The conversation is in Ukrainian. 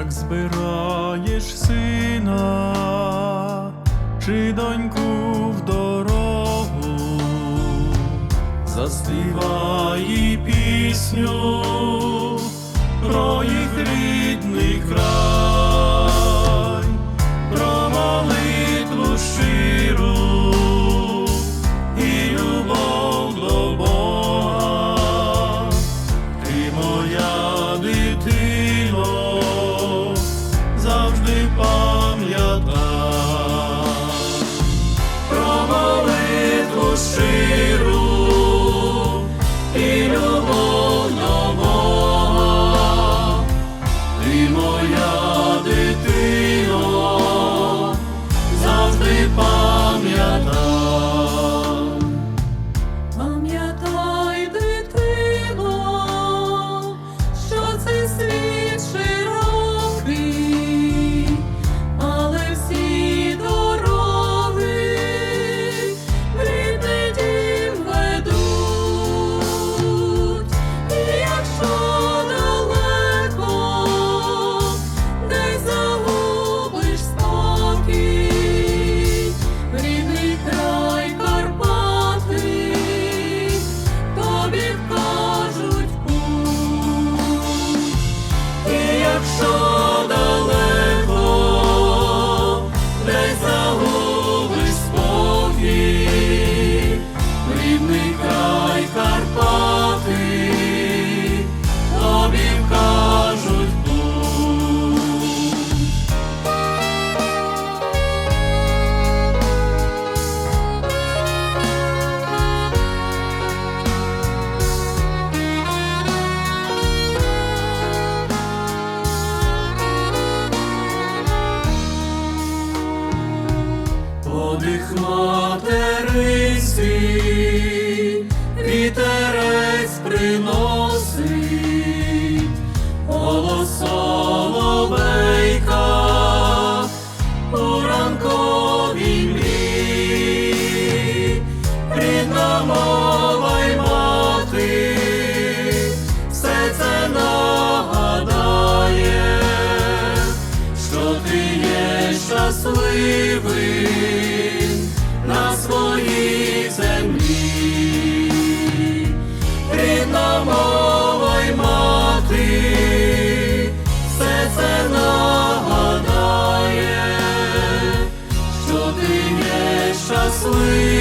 як збираєш сина чи доньку в дорогу, заспівай пісню Подих материнський вітерець приносить голос соловейка у ранковій. asleep.